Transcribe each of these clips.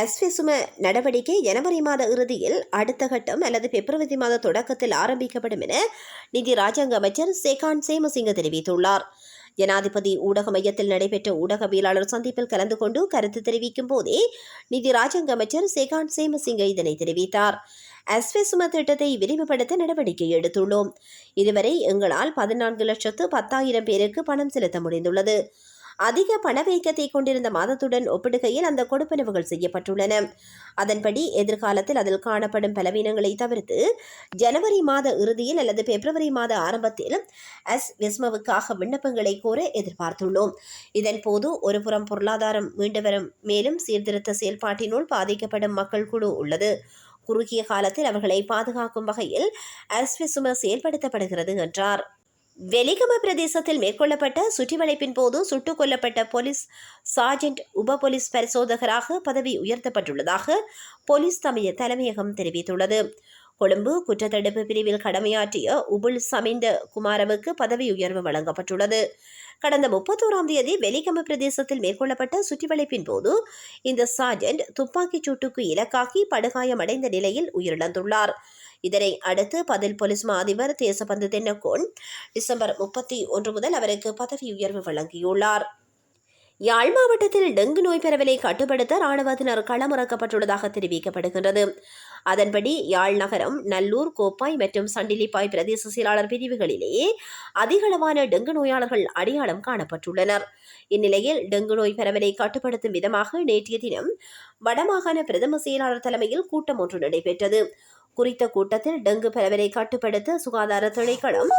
அஸ்விசும நடவடிக்கை ஜனவரி மாத இறுதியில் அடுத்த கட்டம் அல்லது பிப்ரவரி மாத தொடக்கத்தில் ஆரம்பிக்கப்படும் என நிதி ராஜாங்க அமைச்சர் சேகான் சேமசிங்க தெரிவித்துள்ளார். ஜனாதிபதி ஊடக மையத்தில் நடைபெற்ற ஊடகவியலாளர் சந்திப்பில் கலந்து கொண்டு கருத்து தெரிவிக்கும் போதே நிதி ராஜாங்க அமைச்சர் சேகான் சேமசிங்க இதனை தெரிவித்தார். அஸ்வெசும திட்டத்தை விரிவுபடுத்த நடவடிக்கை எடுத்துள்ளோம். இதுவரை எங்களால் பதினான்கு லட்சத்து பத்தாயிரம் பேருக்கு பணம் செலுத்த முடிந்துள்ளது. அதிக பணவீக்கத்தை கொண்டிருந்த மாதத்துடன் ஒப்பிடுகையில் அந்த கொடுப்பனவுகள் செய்யப்பட்டுள்ளன. அதன்படி எதிர்காலத்தில் அதில் காணப்படும் பலவீனங்களை தவிர்த்து ஜனவரி மாத இறுதியில் அல்லது பிப்ரவரி மாத ஆரம்பத்தில் எஸ் விஸ்மவுக்காக விண்ணப்பங்களை கோர எதிர்பார்த்துள்ளோம். இதன் போது ஒருபுறம் பொருளாதாரம் மீண்டு வரும். மேலும் சீர்திருத்த செயல்பாட்டினுள் பாதிக்கப்படும் மக்கள் குழு உள்ளது. குறுகிய காலத்தில் அவர்களை பாதுகாக்கும் வகையில் அஸ்விசும செயல்படுத்தப்படுகிறது என்றார். வெலிகம பிரதேசத்தில் மேற்கொள்ளப்பட்ட சுற்றிவளைப்பின் போது சுட்டுக் கொல்லப்பட்ட போலீஸ் சார்ஜென்ட் உப போலீஸ் பரிசோதகராக பதவி உயர்த்தப்பட்டுள்ளதாக போலீஸ் தமைய தலைமையகம் தெரிவித்துள்ளது. கொழும்பு குற்றத்தடுப்பு பிரிவில் கடமையாற்றிய உபுல் சமிந்த குமாரவுக்கு பதவி உயர்வு வழங்கப்பட்டுள்ளது. கடந்த முப்பத்தோராம் தேதி வெலிகம பிரதேசத்தில் மேற்கொள்ளப்பட்ட சுற்றிவளைப்பின் போது இந்த சார்ஜென்ட் துப்பாக்கிச் சூட்டுக்கு இலக்காகி படுகாயமடைந்த நிலையில் உயிரிழந்துள்ளார். இதனை அடுத்து பதில் போலீஸ் மா அதிபர் தேசபந்து தென்னகோன் டிசம்பர் முப்பத்தி ஒன்று முதல் அவருக்கு பதவி உயர்வு வழங்கியுள்ளார். யாழ் மாவட்டத்தில் டெங்கு நோய் பரவலை கட்டுப்படுத்த ராணுவத்தினர் களமிறக்கப்பட்டுள்ளதாக தெரிவிக்கப்படுகின்றது. அதன்படி யாழ் நகரம் நல்லூர் கோப்பாய் மற்றும் சண்டிலிப்பாய் பிரதேச செயலாளர் பிரிவுகளிலேயே அதிகளவான டெங்கு நோயாளர்கள் அடையாளம் காணப்பட்டுள்ளனர். இந்நிலையில் டெங்கு நோய் பரவலை கட்டுப்படுத்தும் விதமாக நேற்றைய தினம் வடமாகாண பிரதம செயலாளர் தலைமையில் கூட்டம் ஒன்று நடைபெற்றது. குறித்த கூட்டத்தில் டெங்கு பரவலை கட்டுப்படுத்த சுகாதார திணைக்களம்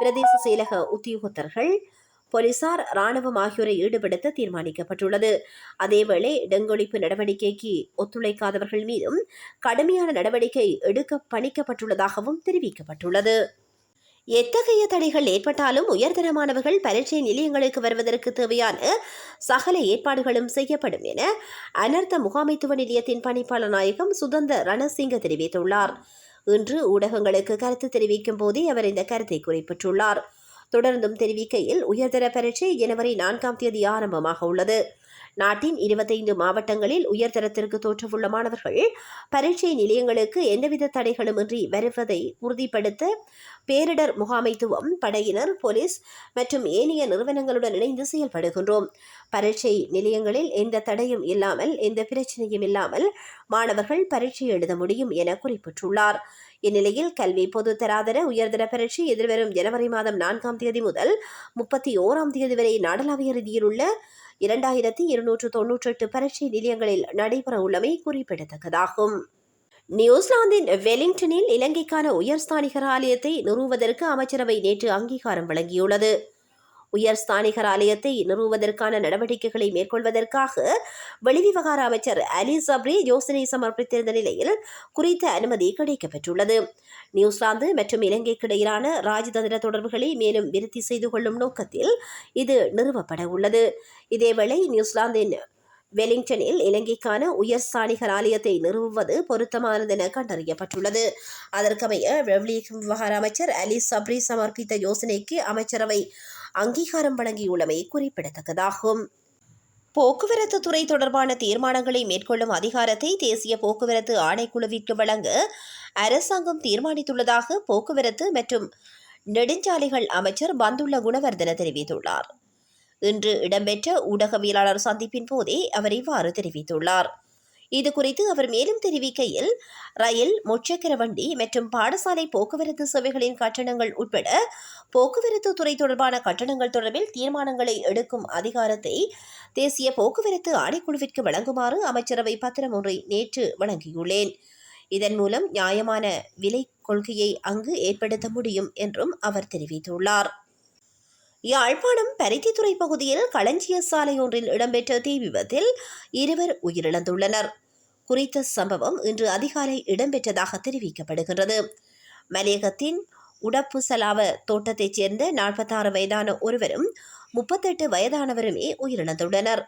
பிரதேச செயலக உத்தியோகத்தர்கள் போலீசார் ராணுவம் ஆகியோரை ஈடுபடுத்த தீர்மானிக்கப்பட்டுள்ளது. அதேவேளை டெங்கொழிப்பு நடவடிக்கைக்கு ஒத்துழைக்காதவர்கள் மீதும் கடுமையான நடவடிக்கை எடுக்க பணிக்கப்பட்டுள்ளதாகவும் தெரிவிக்கப்பட்டுள்ளது. எத்தகைய தடைகள் ஏற்பட்டாலும் உயர்தரமானவர்கள் பரீட்சை நிலையங்களுக்கு வருவதற்கு தேவையான சகல ஏற்பாடுகளும் செய்யப்படும் என அனர்த்த முகாமைத்துவ நிலையத்தின் பணிப்பாளர் நாயகம் சுதந்த ரணசிங்க தெரிவித்துள்ளார். இன்று ஊடகங்களுக்கு கருத்து தெரிவிக்கும் போதே அவர் இந்த கருத்தை குறிப்பிட்டுள்ளார். தொடர்ந்தும் தெரிவிக்கையில் உயர்தர பரீட்சை ஜனவரி நான்காம் தேதி ஆரம்பமாக உள்ளது. நாட்டின் இருபத்தைந்து மாவட்டங்களில் உயர்தரத்திற்கு தோற்றவுள்ள மாணவர்கள் பரீட்சை நிலையங்களுக்கு எந்தவித தடைகளுமின்றி வருவதை உறுதிப்படுத்த பேரிடர் முகாமைத்துவம் படையினர் போலீஸ் மற்றும் ஏனைய நிறுவனங்களுடன் இணைந்து செயல்படுகின்றோம். பரீட்சை நிலையங்களில் எந்த தடையும் இல்லாமல் எந்த பிரச்சனையும் இல்லாமல் மாணவர்கள் பரீட்சை எழுத முடியும் என குறிப்பிட்டுள்ளார். இந்நிலையில் கல்வி பொது தராதர உயர்தர பரீட்சை எதிர்வரும் ஜனவரி மாதம் நான்காம் தேதி முதல் முப்பத்தி ஓராம் தேதி வரை நாடளாவிய ரீதியில் உள்ள இரண்டாயிரத்தி இருநூற்று தொன்னூற்றி எட்டு பரீட்சை நிலையங்களில் நடைபெற உள்ளமை குறிப்பிடத்தக்கதாகும். நியூசிலாந்தின் வெலிங்டனில் இலங்கைக்கான உயர்ஸ்தானிகர் ஆலயத்தை நிறுவுவதற்கு அமைச்சரவை நேற்று அங்கீகாரம் வழங்கியுள்ளது. உயர் ஸ்தானிகர் ஆலயத்தை நிறுவுவதற்கான நடவடிக்கைகளை மேற்கொள்வதற்காக வெளிவிவகார அமைச்சர் அலி சப்ரி யோசனை சமர்ப்பித்திருந்த நிலையில் குறித்த அனுமதி கிடைக்கப்பெற்றுள்ளது. நியூசிலாந்து மற்றும் இலங்கைக்கு இடையிலான ராஜதந்திர தொடர்புகளை மேலும் விருத்தி செய்து கொள்ளும் நோக்கத்தில் இது நிறுவப்பட உள்ளது. இதேவேளை நியூசிலாந்தின் வெலிங்டனில் இலங்கைக்கான உயர் ஸ்தானிகர் ஆலயத்தை நிறுவுவது பொருத்தமானதென கண்டறியப்பட்டுள்ளது. அதற்கமைய விவகார அமைச்சர் அலி சப்ரி சமர்ப்பித்த யோசனைக்கு அமைச்சரவை அங்கீகாரம் வழங்கியுள்ளமை குறிப்பிடத்தக்கதாகும். போக்குவரத்து துறை தொடர்பான தீர்மானங்களை மேற்கொள்ளும் அதிகாரத்தை தேசிய போக்குவரத்து ஆணைக்குழுவிற்கு வழங்க அரசாங்கம் தீர்மானித்துள்ளதாக போக்குவரத்து மற்றும் நெடுஞ்சாலைகள் அமைச்சர் பந்துள்ள குணவர்தன தெரிவித்துள்ளார். இன்று இடம்பெற்ற ஊடகவியலாளர் சந்திப்பின் போதே அவர் இவ்வாறு தெரிவித்துள்ளார். இது குறித்து அவர் மேலும் தெரிவிக்கையில் ரயில் முச்சக்கர வண்டி மற்றும் பாடசாலை போக்குவரத்து சேவைகளின் கட்டணங்கள் உட்பட போக்குவரத்து துறை தொடர்பான கட்டணங்கள் தொடர்பில் தீர்மானங்களை எடுக்கும் அதிகாரத்தை தேசிய போக்குவரத்து ஆணைக்குழுவிற்கு வழங்குமாறு அமைச்சரவை பத்திரம் ஒன்றை நேற்று வழங்கியுள்ளேன். இதன் மூலம் நியாயமான விலை கொள்கையை அங்கு ஏற்படுத்த முடியும் என்றும் அவர் தெரிவித்துள்ளார். யாழ்ப்பாணம் பருத்தித்துறை பகுதியில் களஞ்சிய சாலை ஒன்றில் இடம்பெற்ற தீ விபத்தில் இருவர் உயிரிழந்துள்ளனர். குறித்த சம்பவம் இன்று அதிகாலை இடம்பெற்றதாக தெரிவிக்கப்படுகின்றது. மலையகத்தின் உடப்புசலாவ தோட்டத்தைச் சேர்ந்த நாற்பத்தாறு வயதான ஒருவரும் முப்பத்தெட்டு வயதானவருமே உயிரிழந்துள்ளனர்.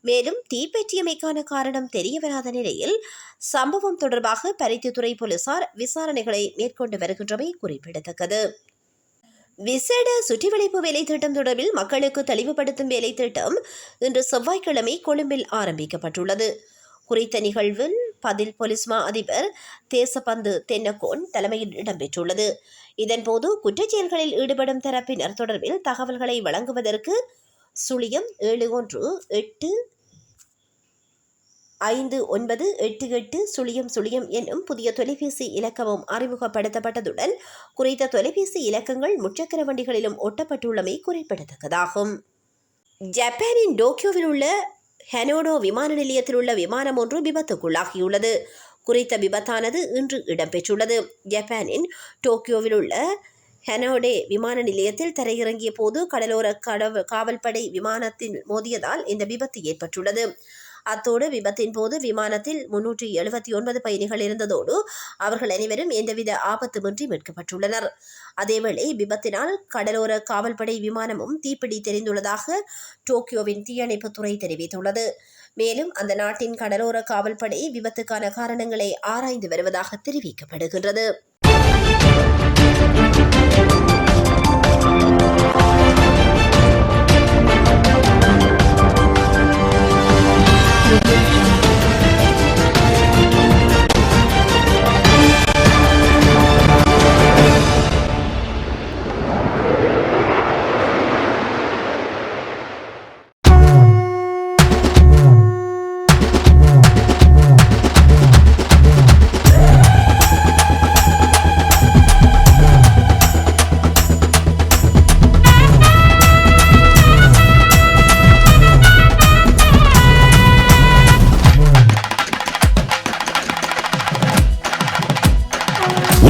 மேலும் தீப்பற்றியமைக்கான காரணம் தெரியவராத நிலையில் சம்பவம் தொடர்பாக பருத்தித்துறை போலீசார் விசாரணைகளை மேற்கொண்டு வருகின்றமை குறிப்பிடத்தக்கது. விசேட சுற்றிவளைப்பு வேலை திட்டம் தொடர்பில் மக்களுக்கு தெளிவுபடுத்தும் வேலை திட்டம் இன்று செவ்வாய்க்கிழமை கொழும்பில் ஆரம்பிக்கப்பட்டுள்ளது. குறித்த நிகழ்வில் பதில் போலீஸ் மா அதிபர் தேசபந்து தென்னகோன் தலைமையில் இடம்பெற்றுள்ளது. இதன்போது குற்றச்செயல்களில் ஈடுபடும் தரப்பினர் தொடர்பில் தகவல்களை வழங்குவதற்கு சுழியம் ஏழு ஒன்று எட்டு ஐந்து ஒன்பது எட்டு எட்டு சுழியம் சுழியம் என்னும் புதிய தொலைபேசி இலக்கமும் அறிமுகப்படுத்தப்பட்டதுடன் குறித்த தொலைபேசி இலக்கங்கள் முச்சக்கர வண்டிகளிலும் ஒட்டப்பட்டுள்ளமை குறிப்பிடத்தக்கதாகும். ஜப்பானின் டோக்கியோவில் உள்ள ஹெனோடோ விமான நிலையத்தில் உள்ள விமானம் ஒன்று விபத்துக்குள்ளாகியுள்ளது. குறித்த விபத்தானது இன்று இடம்பெற்றுள்ளது. ஜப்பானின் டோக்கியோவில் உள்ள ஹெனோடே விமான நிலையத்தில் தரையிறங்கிய போது கடலோர கடவு காவல்படை விமானத்தில் மோதியதால் இந்த விபத்து ஏற்பட்டுள்ளது. அத்தோடு விபத்தின் போது விமானத்தில் முன்னூற்றி எழுபத்தி ஒன்பது பயணிகள் இருந்ததோடு அவர்கள் அனைவரும் எந்தவித ஆபத்துமின்றி மீட்கப்பட்டுள்ளனர். அதேவேளை விபத்தினால் கடலோர காவல்படை விமானமும் தீப்பிடி தெரிந்துள்ளதாக டோக்கியோவின் தீயணைப்புத்துறை தெரிவித்துள்ளது. மேலும் அந்த நாட்டின் கடலோர காவல்படை விபத்துக்கான காரணங்களை ஆராய்ந்து வருவதாக தெரிவிக்கப்படுகின்றது.